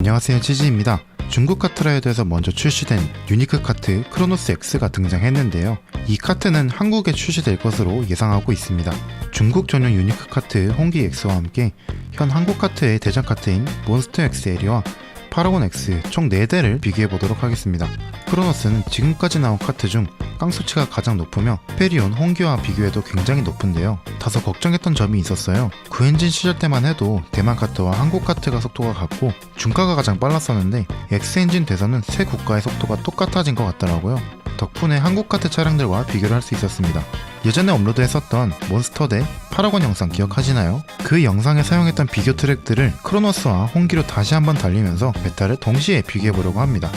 안녕하세요 치즈입니다. 중국 카트라이더에서 먼저 출시된 유니크 카트 크로노스 X가 등장했는데요. 이 카트는 한국에 출시될 것으로 예상하고 있습니다. 중국 전용 유니크 카트 홍기 X와 함께 현 한국 카트의 대장 카트인 몬스터 XL이와 파라곤 X 총 4대를 비교해 보도록 하겠습니다. 크로노스는 지금까지 나온 카트 중 깡수치가 가장 높으며 페리온, 홍기와 비교해도 굉장히 높은데요. 다소 걱정했던 점이 있었어요. 그 엔진 시절 때만 해도 대만 카트와 한국 카트가 속도가 같고 중가가 가장 빨랐었는데 X 엔진 돼서는 세 국가의 속도가 똑같아진 것 같더라고요. 덕분에 한국 카트 차량들과 비교를 할 수 있었습니다. 예전에 업로드했었던 몬스터 대 파라곤 영상 기억하시나요? 그 영상에 사용했던 비교 트랙들을 크로노스와 홍기로 다시 한번 달리면서 베타를 동시에 비교해보려고 합니다.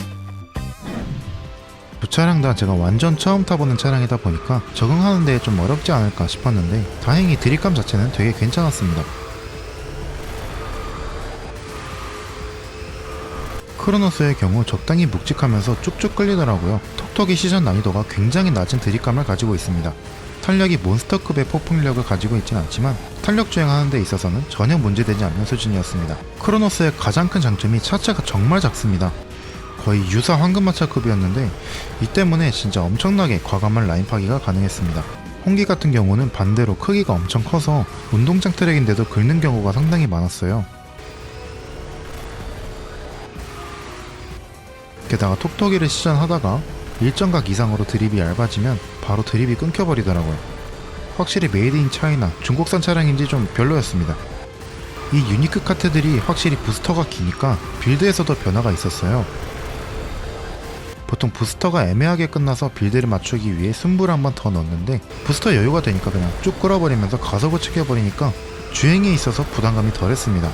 두 차량 다 제가 완전 처음 타보는 차량이다 보니까 적응하는 데 좀 어렵지 않을까 싶었는데 다행히 드립감 자체는 되게 괜찮았습니다. 크로노스의 경우 적당히 묵직하면서 쭉쭉 끌리더라고요. 톡톡이 시전 난이도가 굉장히 낮은 드립감을 가지고 있습니다. 탄력이 몬스터급의 폭풍력을 가지고 있진 않지만 탄력 주행하는 데 있어서는 전혀 문제되지 않는 수준이었습니다. 크로노스의 가장 큰 장점이 차체가 정말 작습니다. 거의 유사 황금마차급이었는데 이 때문에 진짜 엄청나게 과감한 라인 파기가 가능했습니다. 홍기 같은 경우는 반대로 크기가 엄청 커서 운동장 트랙인데도 긁는 경우가 상당히 많았어요. 게다가 톡톡이를 시전하다가 일정각 이상으로 드립이 얇아지면 바로 드립이 끊겨버리더라고요. 확실히 메이드 인 차이나 중국산 차량인지 좀 별로였습니다. 이 유니크 카트들이 확실히 부스터가 기니까 빌드에서도 변화가 있었어요. 보통 부스터가 애매하게 끝나서 빌드를 맞추기 위해 승부를 한 번 더 넣었는데 부스터 여유가 되니까 그냥 쭉 끌어버리면서 가속을 챙겨버리니까 주행에 있어서 부담감이 덜했습니다.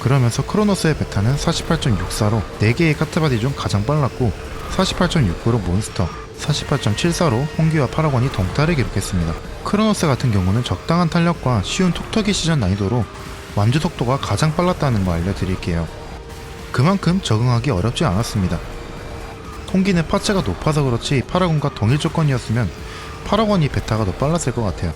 그러면서 크로노스의 베타는 48.64로 4개의 카트바디 중 가장 빨랐고 48.69로 몬스터, 48.74로 홍기와 파라곤이 동타를 기록했습니다. 크로노스 같은 경우는 적당한 탄력과 쉬운 톡톡이 시전 난이도로 완주 속도가 가장 빨랐다는 거 알려드릴게요. 그만큼 적응하기 어렵지 않았습니다. 홍기는 파체가 높아서 그렇지 파라곤과 동일 조건이었으면 파라곤이 베타가 더 빨랐을 것 같아요.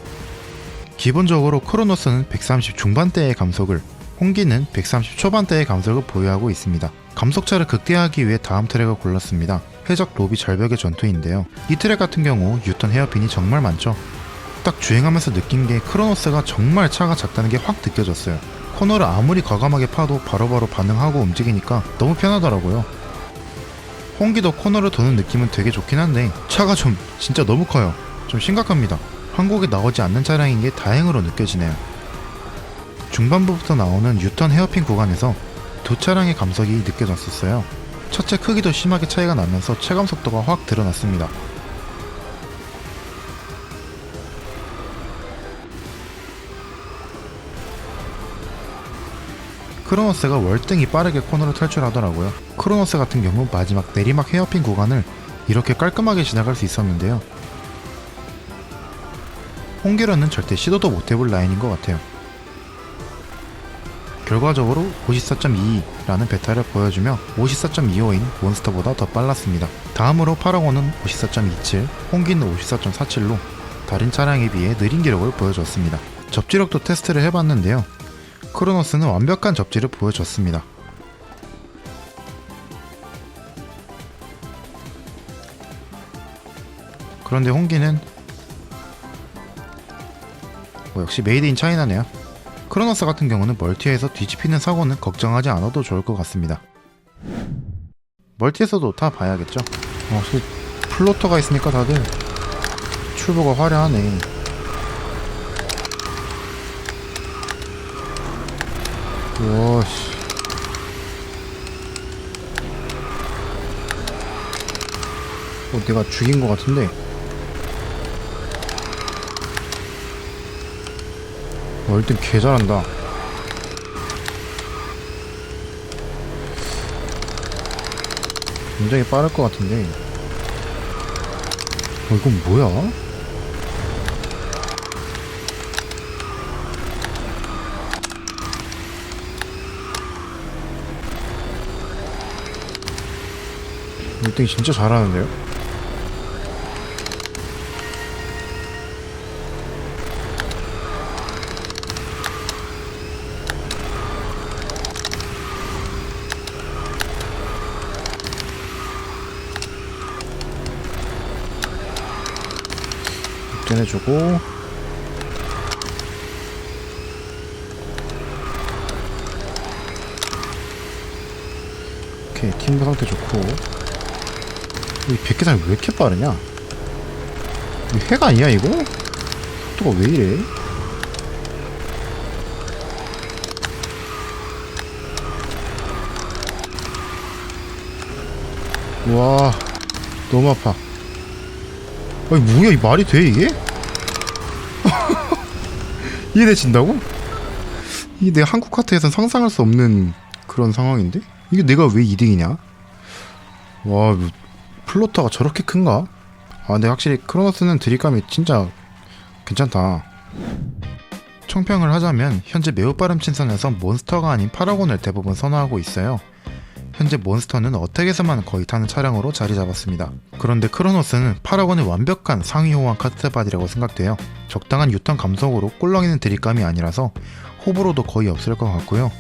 기본적으로 크로노스는 130 중반대의 감속을, 홍기는 130 초반대의 감속을 보유하고 있습니다. 감속차를 극대화하기 위해 다음 트랙을 골랐습니다. 회적 로비 절벽의 전투인데요. 이 트랙 같은 경우 유턴 헤어핀이 정말 많죠. 딱 주행하면서 느낀 게 크로노스가 정말 차가 작다는 게 확 느껴졌어요. 코너를 아무리 과감하게 파도 바로바로 반응하고 움직이니까 너무 편하더라고요. 홍기도 코너를 도는 느낌은 되게 좋긴 한데 차가 좀 진짜 너무 커요. 좀 심각합니다. 한국에 나오지 않는 차량인 게 다행으로 느껴지네요. 중반부부터 나오는 유턴 헤어핀 구간에서 두 차량의 감속이 느껴졌었어요. 첫째 크기도 심하게 차이가 나면서 체감 속도가 확 드러났습니다. 크로노스가 월등히 빠르게 코너를 탈출하더라고요. 크로노스 같은 경우 마지막 내리막 헤어핀 구간을 이렇게 깔끔하게 지나갈 수 있었는데요. 홍기라는 절대 시도도 못 해볼 라인인 것 같아요. 결과적으로 54.22라는 베타를 보여주며 54.25인 몬스터보다 더 빨랐습니다. 다음으로 파라곤은 54.27, 홍기는 54.47로 다른 차량에 비해 느린 기록을 보여줬습니다. 접지력도 테스트를 해봤는데요. 크로노스는 완벽한 접지를 보여줬습니다. 그런데 홍기는 뭐 역시 메이드 인 차이나네요. 크로노스 같은 경우는 멀티에서 뒤집히는 사고는 걱정하지 않아도 좋을 것 같습니다. 멀티에서도 다 봐야겠죠. 어, 플로터가 있으니까 다들 출보가 화려하네. 와씨. 어, 내가 죽인 것 같은데. 어, 일단 개 잘한다. 굉장히 빠를 것 같은데. 어, 이건 뭐야? 1등 진짜 잘하는데요? 해주고 오케이 팀 상태 좋고 이 백개살 왜 이렇게 빠르냐 이거 해가 아니야 이거? 속도가 왜 이래? 와 너무 아파 아니 뭐야 이 말이 돼 이게? 이해되신다고? 이게 내가 한국 카트에선 상상할 수 없는 그런 상황인데? 이게 내가 왜 2등이냐? 와 뭐, 플로터가 저렇게 큰가? 아 근데 확실히 크로노스는 드립감이 진짜 괜찮다 총평을 하자면 현재 매우 빠른 친선에서 몬스터가 아닌 파라곤을 대부분 선호하고 있어요 현재 몬스터는 어택에서만 거의 타는 차량으로 자리 잡았습니다. 그런데 크로노스는 파라곤의 완벽한 상위 호환 카트바디라고 생각돼요. 적당한 유턴 감속으로 꿀렁이는 드립감이 아니라서 호불호도 거의 없을 것 같고요.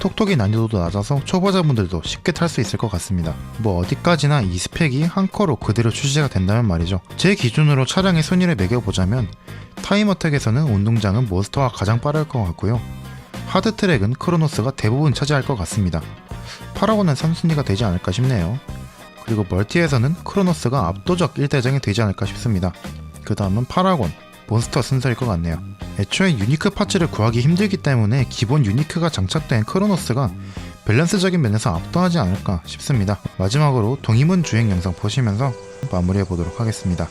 톡톡이 난이도도 낮아서 초보자분들도 쉽게 탈 수 있을 것 같습니다. 뭐 어디까지나 이 스펙이 한 커로 그대로 출시가 된다면 말이죠. 제 기준으로 차량의 순위를 매겨보자면 타임어택에서는 운동장은 몬스터가 가장 빠를 것 같고요. 하드트랙은 크로노스가 대부분 차지할 것 같습니다. 파라곤은 3순위가 되지 않을까 싶네요. 그리고 멀티에서는 크로노스가 압도적 1대장이 되지 않을까 싶습니다. 그 다음은 파라곤, 몬스터 순서일 것 같네요. 애초에 유니크 파츠를 구하기 힘들기 때문에 기본 유니크가 장착된 크로노스가 밸런스적인 면에서 압도하지 않을까 싶습니다. 마지막으로 동임원 주행 영상 보시면서 마무리해 보도록 하겠습니다.